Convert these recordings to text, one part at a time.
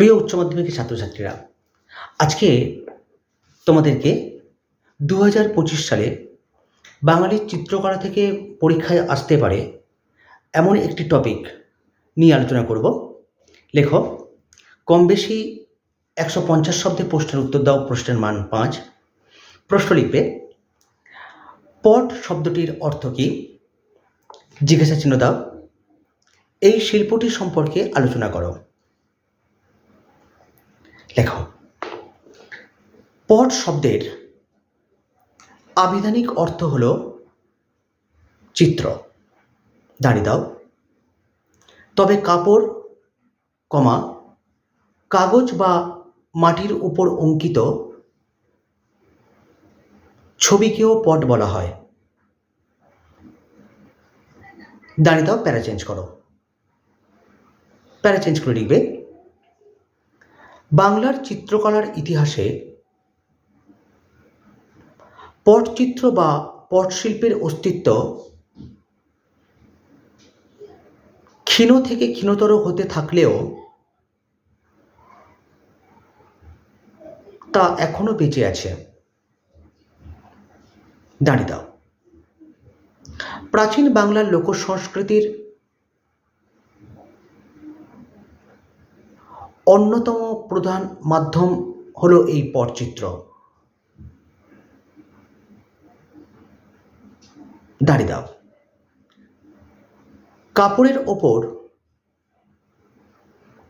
প্রিয় উচ্চ মাধ্যমিকের ছাত্রছাত্রীরা, আজকে তোমাদেরকে দু হাজার পঁচিশ সালে বাঙালির চিত্রকলা থেকে পরীক্ষায় আসতে পারে এমন একটি টপিক নিয়ে আলোচনা করব। লেখো, কম বেশি একশো পঞ্চাশ শব্দে প্রশ্নের উত্তর দাও, প্রশ্নের মান পাঁচ। প্রশ্ন লিখবে, পট শব্দটির অর্থ কী? জিজ্ঞাসা চিহ্ন দাও। এই শিল্পটি সম্পর্কে আলোচনা করো। লেখো। পট শব্দের আবিধানিক অর্থ হল চিত্র। দাঁড়িয়ে দাও। তবে কাপড়, কমা, কাগজ বা মাটির উপর অঙ্কিত ছবিকেও পট বলা হয়। দাঁড়িয়ে দাও, প্যারা চেঞ্জ করো। প্যারা চেঞ্জ করে লিখবে বাংলার চিত্রকলার ইতিহাসে পটচিত্র বা পটশিল্পের অস্তিত্ব ক্ষীণ থেকে ক্ষীণতর হতে থাকলেও তা এখনও বেঁচে আছে। দাঁড়িয়ে দাও। প্রাচীন বাংলার লোক সংস্কৃতির অন্যতম প্রধান মাধ্যম হলো এই পটচিত্র। দাঁড়িয়ে দাও। কাপড়ের ওপর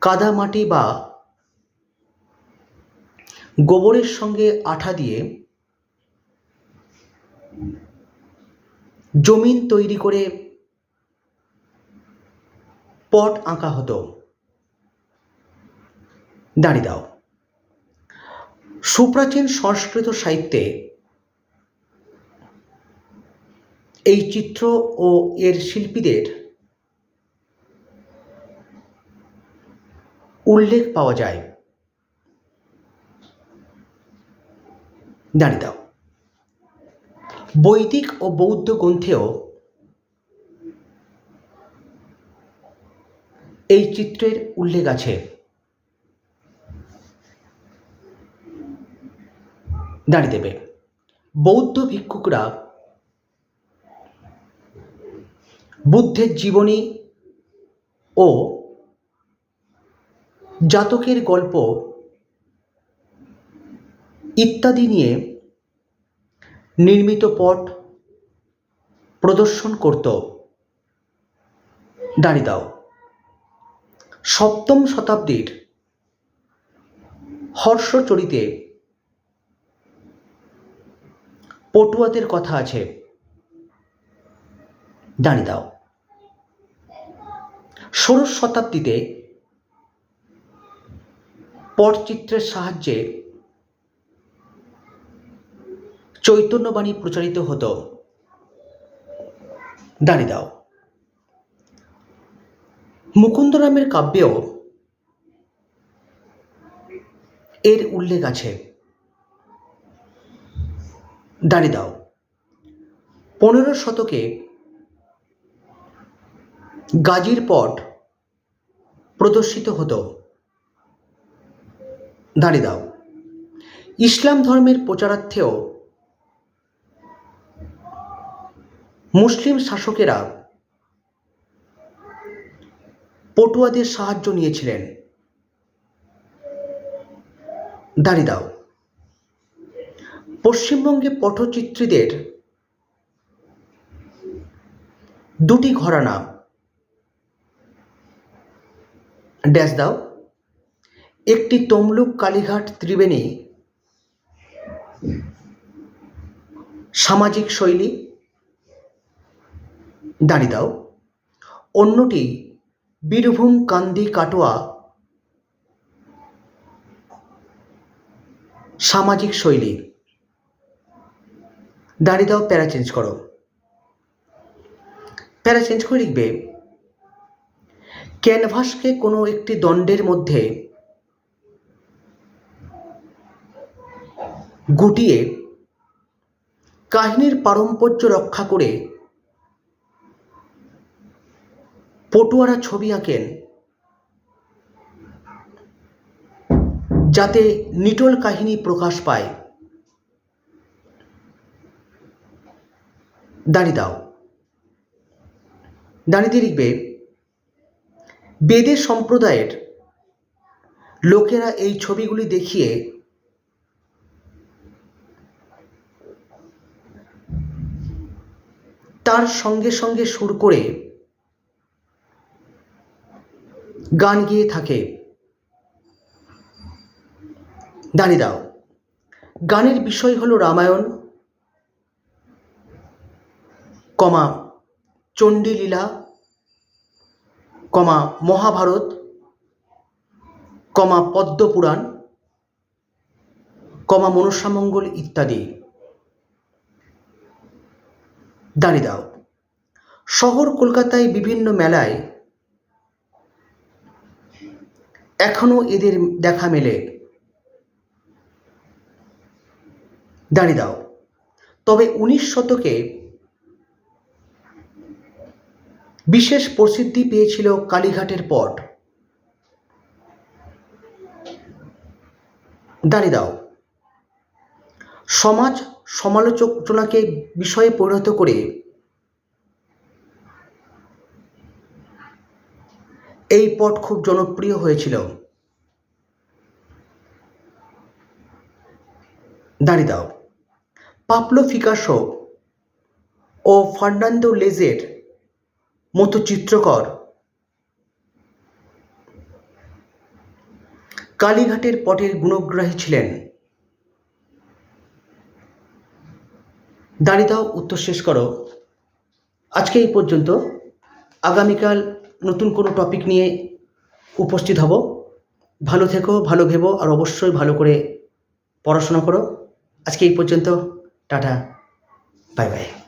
কাদা মাটি বা গোবরের সঙ্গে আঠা দিয়ে জমিন তৈরি করে পট আঁকা হতো। দাঁড়িয়ে দাও। সুপ্রাচীন সংস্কৃত সাহিত্যে এই চিত্র ও এর শিল্পীদের উল্লেখ পাওয়া যায়। দাঁড়িয়ে দাও। বৈদিক ও বৌদ্ধ গ্রন্থেও এই চিত্রের উল্লেখ আছে। দাঁড়িয়ে দেবে। বৌদ্ধ ভিক্ষুকরা বুদ্ধের জীবনী ও জাতকের গল্প ইত্যাদি নিয়ে নির্মিত পট প্রদর্শন করত। দাঁড়িয়ে দাও। সপ্তম শতাব্দীর হর্ষচরিতে পটুয়াদের কথা আছে। দাঁড়িয়ে দাও। ষোড়শ শতাব্দীতে পটচিত্রের সাহায্যে চৈতন্যবাণী প্রচারিত হতো। দাঁড়িয়ে দাও। মুকুন্দরামের কাব্যেও এর উল্লেখ আছে। দাঁড়িয়ে দাও। পনেরো শতকে গাজীর পট প্রদর্শিত হতো। দাঁড়িয়ে দাও। ইসলাম ধর্মের প্রচারার্থেও মুসলিম শাসকেরা পটুয়াদের সাহায্য নিয়েছিলেন। দাঁড়িয়ে দাও। পশ্চিমবঙ্গে পটচিত্রীদের দুটি ঘরানা ড্যাশ দাও। একটি তমলুক কালীঘাট ত্রিবেণী সামাজিক শৈলী দাঁড়িয়ে দাও। অন্যটি বীরভূম কান্দি কাটোয়া সামাজিক শৈলী। দাঁড়িয়ে দাও, প্যারা চেঞ্জ করো। প্যারা চেঞ্জ করে লিখবে ক্যানভাসকে কোনো একটি দণ্ডের মধ্যে গুটিয়ে কাহিনীর পারম্পর্য রক্ষা করে পটুয়ারা ছবি আঁকেন, যাতে নিটল কাহিনী প্রকাশ পায়। দাঁড়িয়ে দাও। দাঁড়িয়ে লিখবে, বেদে সম্প্রদায়ের লোকেরা এই ছবিগুলি দেখিয়ে তার সঙ্গে সঙ্গে সুর করে গান গিয়ে থাকে। দাঁড়িয়ে দাও। গানের বিষয় হলো রামায়ণ। কমা চণ্ডীলীলা, কমা মহাভারত, কমা পদ্মপুরাণ, কমা মনসামঙ্গল ইত্যাদি। দাঁড়িয়ে দাও। শহর কলকাতায় বিভিন্ন মেলায় এখনও এদের দেখা মেলে। দাঁড়িয়ে দাও। তবে উনিশ শতকে বিশেষ প্রসিদ্ধি পেয়েছিল কালীঘাটের পট। দাঁড়িয়ে দাও। সমাজ সমালোচনাকে বিষয়ে পরিণত করে এই পট খুব জনপ্রিয় হয়েছিল। দাঁড়িয়ে দাও। পাপলো ফিকাসো ও ফার্নান্দো লেজের মতো চিত্রকর কালীঘাটের পটের গুণগ্রাহী ছিলেন। দাঁড়িয়ে দাও, উত্তর শেষ করো। আজকে এই পর্যন্ত। আগামীকাল নতুন কোনো টপিক নিয়ে উপস্থিত হব। ভালো থেকো, ভালো ভেবো, আর অবশ্যই ভালো করে পড়াশোনা করো। আজকে এই পর্যন্ত। টাটা। Bye bye.